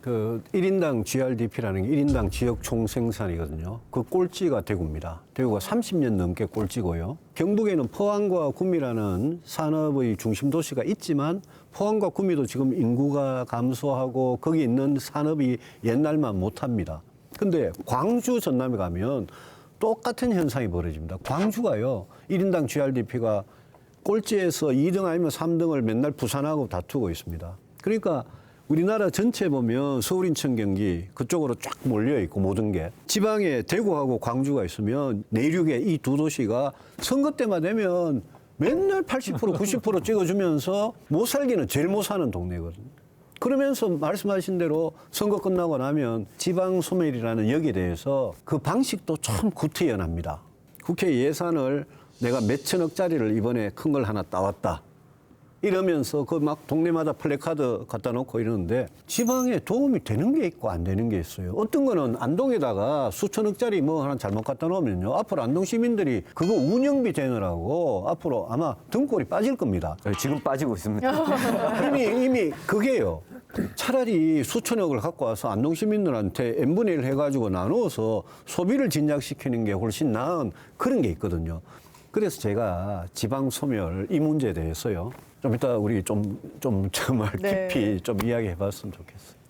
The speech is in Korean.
그 1인당 GRDP라는 게 1인당 지역 총생산이거든요. 그 꼴찌가 대구입니다. 대구가 30년 넘게 꼴찌고요. 경북에는 포항과 구미라는 산업의 중심 도시가 있지만 포항과 구미도 지금 인구가 감소하고 거기 있는 산업이 옛날만 못합니다. 근데 광주 전남에 가면 똑같은 현상이 벌어집니다. 광주가요. 1인당 GRDP가 꼴찌에서 2등 아니면 3등을 맨날 부산하고 다투고 있습니다. 그러니까 우리나라 전체 보면 서울, 인천, 경기 그쪽으로 쫙 몰려 있고 모든 게 지방에 대구하고 광주가 있으면 내륙에 이 두 도시가 선거 때만 되면 맨날 80% 90% 찍어주면서 못 살기는 제일 못 사는 동네거든요. 그러면서 말씀하신 대로 선거 끝나고 나면 지방 소멸이라는 역에 대해서 그 방식도 참 구태연합니다. 국회 예산을 내가 몇 천억짜리를 이번에 큰 걸 하나 따왔다. 이러면서 그 막 동네마다 플래카드 갖다 놓고 이러는데 지방에 도움이 되는 게 있고 안 되는 게 있어요. 어떤 거는 안동에다가 수천억짜리 뭐 하나 잘못 갖다 놓으면요. 앞으로 안동 시민들이 그거 운영비 되느라고 앞으로 아마 등골이 빠질 겁니다. 네, 지금 빠지고 있습니다. 이미 이미 그게요. 차라리 수천억을 갖고 와서 안동 시민들한테 n분의 1 해가지고 나누어서 소비를 진작시키는 게 훨씬 나은 그런 게 있거든요. 그래서 제가 지방 소멸 이 문제에 대해서요. 좀 이따 우리 좀, 좀 정말 네. 깊이 좀 이야기해 봤으면 좋겠어요.